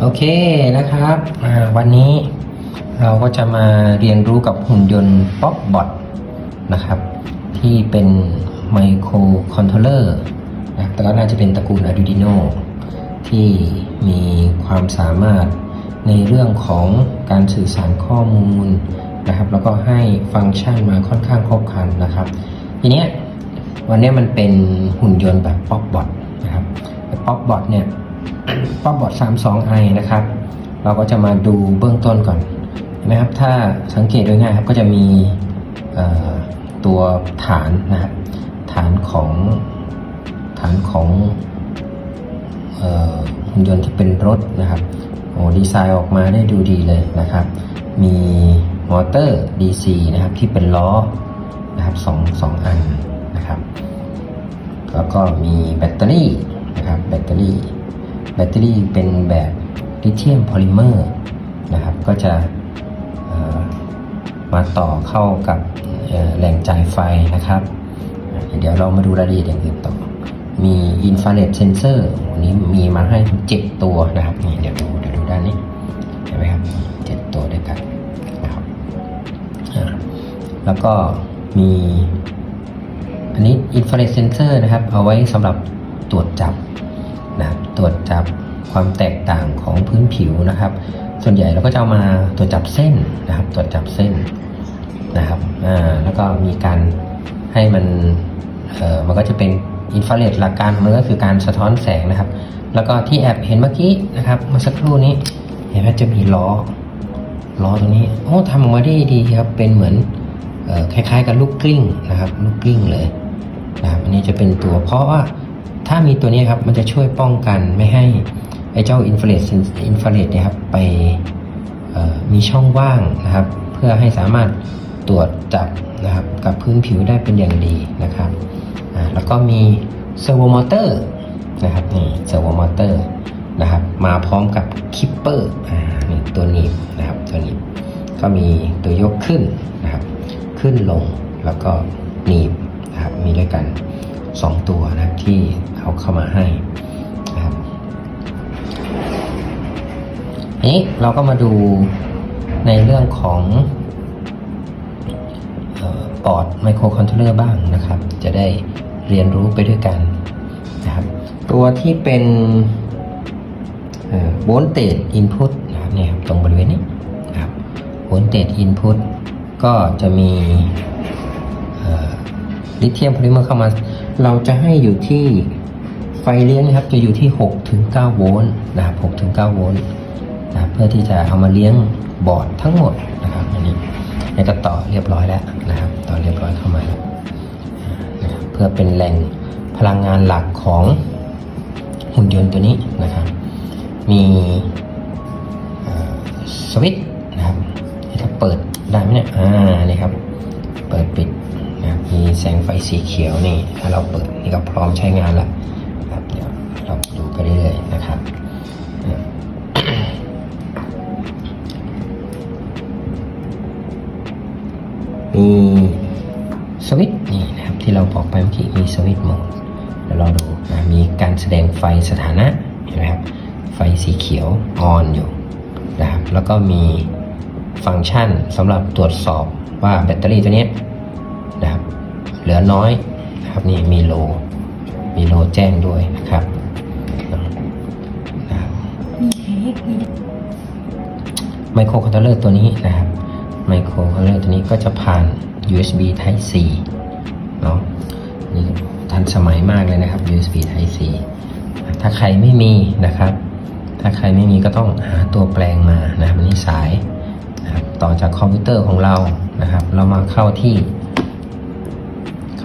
โอเคนะครับ วันนี้เราก็จะมาเรียนรู้กับหุ่นยนต์ PopBot นะครับ ที่เป็นไมโครคอนโทรลเลอร์นะแต่ก็น่าจะเป็นตระกูล Arduino ที่มีความสามารถในเรื่องของการสื่อสารข้อมูลนะครับ แล้วก็ให้ฟังก์ชันมาค่อนข้างครบครันนะครับ ทีเนี้ยวันนี้มันเป็นหุ่นยนต์แบบ PopBot นะครับแต่ PopBot เนี่ย ป๊อบบอด 32i นะครับ เราก็จะมาดูเบื้องต้นก่อนเห็นไหมครับ ถ้าสังเกตโดยง่ายครับก็จะมีตัวฐานนะครับฐานของฐานของหุ่นยนต์ที่เป็นรถนะครับโอ้ดีไซน์ออกมาได้ดูดีเลยนะครับ มีมอเตอร์ DC นะครับที่เป็นล้อนะครับสองสองอันนะครับ แล้วก็มีแบตเตอรี่นะครับแบตเตอรี่ แบตเตอรี่เป็นแบบลิเธียมโพลิเมอร์นะครับ ก็จะมาต่อเข้ากับแหล่งจ่ายไฟนะครับ เดี๋ยวเรามาดูรายละเอียดอย่างอื่นต่อ มีอินฟราเรดเซนเซอร์วันนี้มีมาให้ถึงเจ็ดตัวนะครับนี่เดี๋ยวดูเดี๋ยวดูด้านนี้เห็นไหมครับเจ็ดตัวด้วยกันนะครับแล้วก็มีอันนี้อินฟราเรดเซนเซอร์นะครับ เอาไว้สำหรับตรวจจับ นะตรวจจับความแตกต่างของพื้นผิวนะครับ ส่วนใหญ่เราก็จะามาตรวจจับเส้นนะครับ ตรวจจับเส้นนะครับอ่าแล้วก็มีการให้มันเออมันก็จะเป็นอินฟราเรดหลักการของมันก็คือการสะท้อนแสงนะครับ แล้วก็ที่แอบเห็นเมื่อกี้นะครับเมื่อสักครู่นี้ เห็นไหมจะมีล้อล้อตรงนี้โอ้ทำออกมาได้ดีครับเป็นเหมือนเออคล้ายๆกับลูกกลิ้งนะครับ ลูกกลิ้งเลยนะครับอันนี้จะเป็นตัวเพราะว่า ถ้ามีตัวนี้ครับมันจะช่วยป้องกันไม่ให้ไอ้เจ้าอินฟราเรดอินฟราเรดนี่ยครับไปมีช่องว่างนะครับ เพื่อให้สามารถตรวจจับนะครับกับพื้นผิวได้เป็นอย่างดีนะครับแล้วก็มีเซอร์โวมอเตอร์นะครับนี่เซอร์โวมอเตอร์นะครับมาพร้อมกับคิปเปอร์อ่านี่ตัวหนี้นะครับตัวหนี้ก็มีตัวยกขึ้นนะครับขึ้นลงแล้วก็หนีบนะครับมีด้วยกัน 2 ตัวนะครับที่เขาเข้ามาให้นะครับนี้เราก็มาดูในเรื่องของปอดไมโครคอนโทรลเลอร์บ้างนะครับ จะได้เรียนรู้ไปด้วยกันนะครับ ตัวที่เป็นโวลเตจอินพุตนะครับเนี่ยตรงบริเวณนี้นะครับโวลเตจอินพุตก็จะมีลิเธียมโพลิเมอร์เข้ามา เราจะให้อยู่ที่ไฟเลี้ยงนะครับจะอยู่ที่6ถึง9โวลต์นะครับ6ถึง9โวลต์นะเพื่อที่จะเอามาเลี้ยงบอร์ดทั้งหมดนะครับอันนี้นี่ก็ต่อเรียบร้อยแล้วนะครับต่อเรียบร้อยเข้ามาแล้วนะเพื่อเป็นแหล่งพลังงานหลักของหุ่นยนต์ตัวนี้นะครับ มีสวิตช์นะครับถ้าเปิดได้ไหมเนี่ยอ่านี่ครับ เปิดปิด นะมีแสงไฟสีเขียวนี่ ถ้าเราเปิดนี่ก็พร้อมใช้งานแล้วครับเดี๋ยวเราดูไปเรื่อยๆนะครับมีสวิตช์นี่นะครับที่เราบอกไปเมื่อกี้มีสวิตช์โหมดเดี๋ยวเราดูนะมีการแสดงไฟสถานะเห็นไหมครับไฟสีเขียวออนอยู่นะครับแล้วก็มีฟังก์ชันสำหรับตรวจสอบว่าแบตเตอรี่ตัวนี้ เหลือน้อยนะครับนี่มีโล มีโลแจ้งด้วยนะครับไมโครคอนโทรลเลอร์ตัวนี้นะครับไมโครคอนโทรลเลอร์ตัวนี้ก็จะผ่าน USB Type C เนาะนี่ทันสมัยมากเลยนะครับ USB Type C ถ้าใครไม่มีนะครับ ถ้าใครไม่มีก็ต้องหาตัวแปลงมานะครับอันนี้สายนะครับต่อจากคอมพิวเตอร์ของเรานะครับ เรามาเข้าที่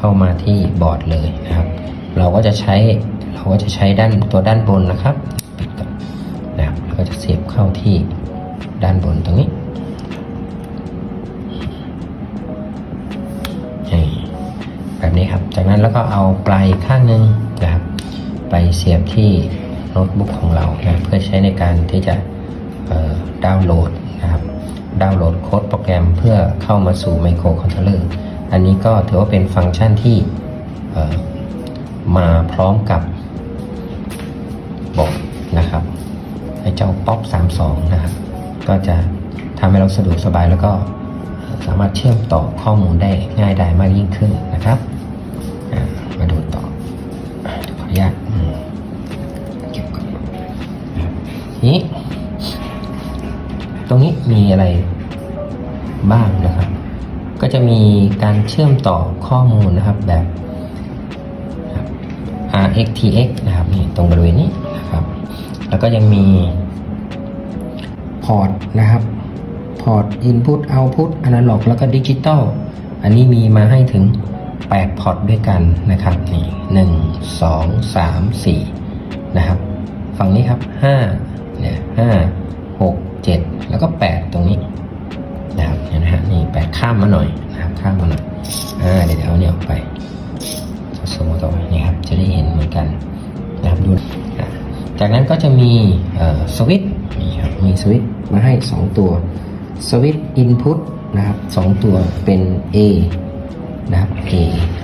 เข้ามาที่บอร์ดเลยนะครับ เราก็จะใช้เราก็จะใช้ด้านตัวด้านบนนะครับปิดก่อนนะครับแล้วก็จะเสียบเข้าที่ด้านบนตรงนี้แบบนี้ครับจากนั้นแล้วก็เอาปลายข้างหนึงนะครับไปเสียบที่โน้ตบุ๊กของเรานะเพื่อใช้ในการที่จะดาวน์โหลดนะครับดาวน์โหลดโค้ดโปรแกรมเพื่อเข้ามาสู่ไมโครคอนโทรลเลอร์ อันนี้ก็ถือว่าเป็นฟังก์ชันที่มาพร้อมกับบอร์ดนะครับไอ้เจ้าป๊อป32 นะครับ ก็จะทำให้เราสะดวกสบายแล้วก็สามารถเชื่อมต่อข้อมูลได้ง่ายได้มากยิ่งขึ้นนะครับ มาดูต่อขออนุญาตเก็บก่อนนี้ ตรงนี้มีอะไรบ้าง จะมีการเชื่อมต่อข้อมูลนะครับแบบ RxTx นะครับนี่ตรงบริเวณนี้นะครับ แล้วก็ยังมีพอร์ตนะครับพอร์ต Input Output Analog แล้วก็ดิจิตอลอันนี้มีมาให้ถึง 8 พอร์ตด้วยกันนะครับนี่1 2 3 4นะครับ ฝั่งนี้ครับ5เนี่ย5 6 7แล้วก็ 8 ตรงนี้นะครับเห็นไหมฮะนี่8ข้ามมาหน่อย ข้ามมาหน่อยอ่าเดี๋ยวเอาเนี่ยออกไปสมมติต่อไปนี่ครับจะได้เห็นเหมือนกันนะครับดูจากนั้นก็จะมีสวิตช์นี่ครับมีสวิตช์มาให้ 2 ตัวสวิตช์ input นะครับ2ตัวเป็น A นะครับ A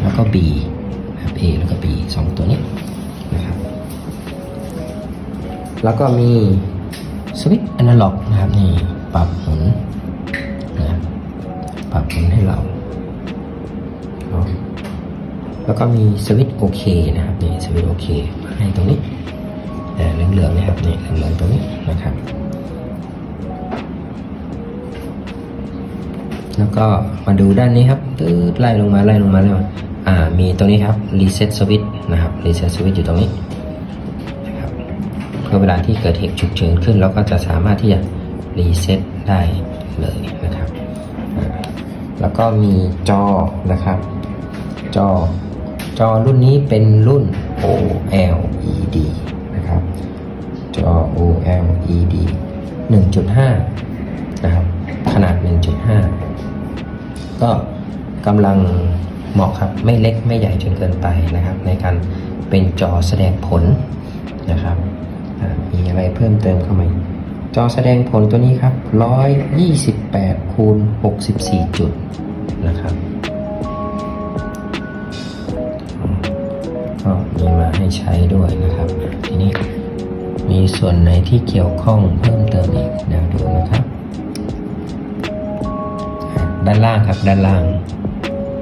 แล้วก็ B นะครับ A แล้วก็ B 2 ตัวนี้นะครับแล้วก็มีสวิตช์ analog นะครับนี่ปรับหมุนนะครับปรับหมุนให้เรา แล้วก็มีสวิตช์โอเคนะครับนี่สวิตช์โอเคให้ตรงนี้อ่เหลืองๆนะครับนี่เหลืองๆตรงนี้นะครับ แล้วก็มาดูด้านนี้ครับตืดไล่ลงมาไล่ลงมาไล่ลงมาอ่ามีตรงนี้ครับรีเซ็ตสวิตช์นะครับรีเซ็ตสวิตช์อยู่ตรงนี้นะครับเพื่อเวลาที่เกิดเหตุฉุกเฉินขึ้นเราก็จะสามารถที่จะรีเซ็ตได้เลยนะครับ แล้วก็มีจอนะครับ จอ จอรุ่นนี้เป็นรุ่น OLED นะครับ จอ OLED 1.5 นะครับ ขนาด 1.5 ก็กำลังเหมาะครับ ไม่เล็กไม่ใหญ่จนเกินไปนะครับ ในการเป็นจอแสดงผลนะครับ มีอะไรเพิ่มเติมเข้ามาอีกจอแสดงผลตัวนี้ครับ 128คูณ64 จุดนะครับ ใช้ด้วยนะครับ ทีนี้มีส่วนไหนที่เกี่ยวข้องเพิ่มเติมอีกเดี๋ยวดูนะครับ ด้านล่างครับด้านล่าง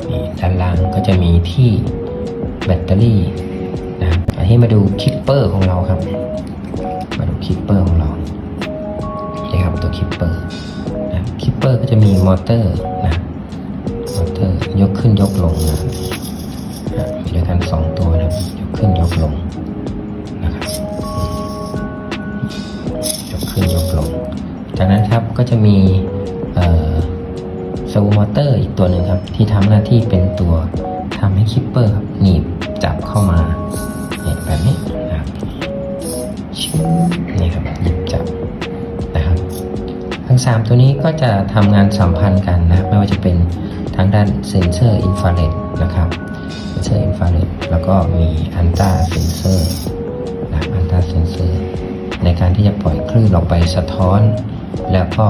นี่ด้านล่างก็จะมีที่แบตเตอรี่นะอันนี้มาดูคิปเปอร์ของเราครับ มาดูคิปเปอร์ของเรานี่ครับตัวคิปเปอร์นะคิปเปอร์ก็จะมีมอเตอร์นะมอเตอร์ยกขึ้นยกลงนะครับอะมีด้วยกันสองตัวนะครับ ขึ้นยกลงนะครับยกขึ้นยกลง จากนั้นครับก็จะมีเอ่อสวูมอเตอร์อีกตัวหนึ่งครับ ที่ทำหน้าที่เป็นตัวทำให้คิปเปอร์ครับหนีบจับเข้ามาเนี่ยแบบนี้นะครับชิวนี่ครับหยิบจับนะครับ ทั้ง 3 ตัวนี้ก็จะทำงานสัมพันธ์กันนะไม่ว่าจะเป็นทางด้านเซนเซอร์อินฟราเรดนะครับ เซนเซอร์อินฟราเรดแล้วก็มีอันตราเซนเซอร์นะอันตราเซนเซอร์ในการที่จะปล่อยคลื่นออกไปสะท้อน แล้วก็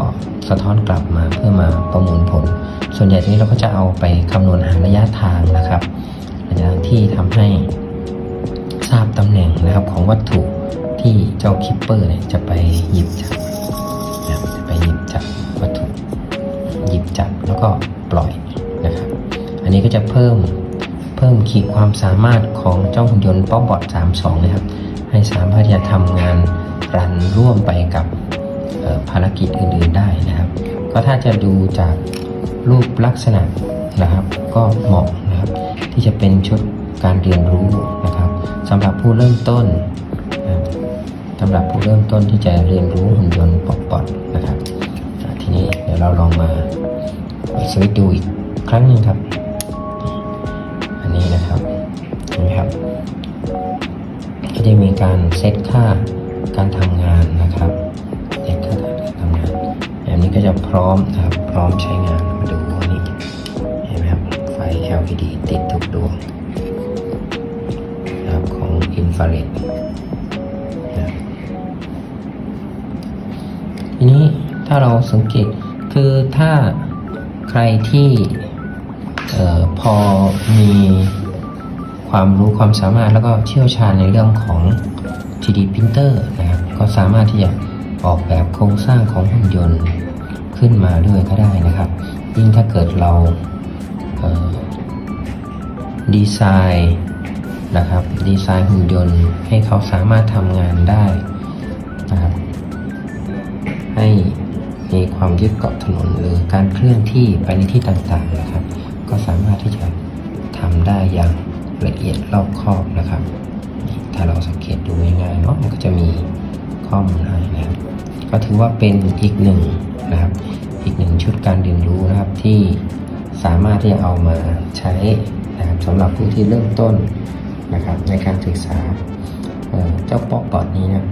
สะท้อนกลับมาเพื่อมาประมวลผล ส่วนใหญ่ทีนี้เราก็จะเอาไปคำนวณหาระยะทางนะครับระยะที่ทำให้ทราบตำแหน่งนะครับของวัตถุที่เจ้าคิปเปอร์เนี่ยจะไปหยิบจับนะจะไปหยิบจับวัตถุ หยิบจับแล้วก็ปล่อยนะครับ อันนี้ก็จะเพิ่ม เพิ่มขีดความสามารถของเจ้าหุ่นยนต์ป๊อปบอท32 นะครับ ให้สามารถที่จะทำงานรันร่วมไปกับภารกิจอื่นๆได้นะครับ ก็ถ้าจะดูจากรูปลักษณะนะครับ ก็เหมาะนะครับ ที่จะเป็นชุดการเรียนรู้นะครับสำหรับผู้เริ่มต้นสำหรับผู้เริ่มต้นที่จะเรียนรู้หุ่นยนต์ป๊อปบอทนะครับ ทีนี้เดี๋ยวเราลองมาสวิตดูอีกครั้งหนึ่งครับ ก็จะมีการเซตค่าการทำงานนะครับเซตค่าการทำงานแบบนี้ก็จะพร้อมนะครับพร้อมใช้งานมาดูอันนี้เห็นไหมครับไฟ LED ติดทุกดวงนะครับของอินฟราเรดนะครับทีนี้ถ้าเราสังเกตคือถ้าใครที่เอ่อพอมี ความรู้ความสามารถแล้วก็เชี่ยวชาญในเรื่องของ 3D printer นะครับก็สามารถที่จะออกแบบโครงสร้างของหุ่นยนต์ขึ้นมาด้วยก็ได้นะครับยิ่งถ้าเกิดเราเดีไซน์นะครับดีไซน์หุ่นยนต์ให้เขาสามารถทำงานได้นะครับให้มีความยึดเกาะถนนหรือการเคลื่อนที่ไปในที่ต่างๆนะครับ ก็สามารถที่จะทำได้อย่าง ละเอียดรอบคอบนะครับ ถ้าเราสังเกตดูง่ายๆเนาะมันก็จะมีข้อมูลให้นะครับ ก็ถือว่าเป็นอีกหนึ่งนะครับ อีกหนึ่งชุดการเรียนรู้นะครับที่สามารถที่จะเอามาใช้นะครับสำหรับผู้ที่เริ่มต้นนะครับในการศึกษาเเจ้าป๊อกบอดนี้นะ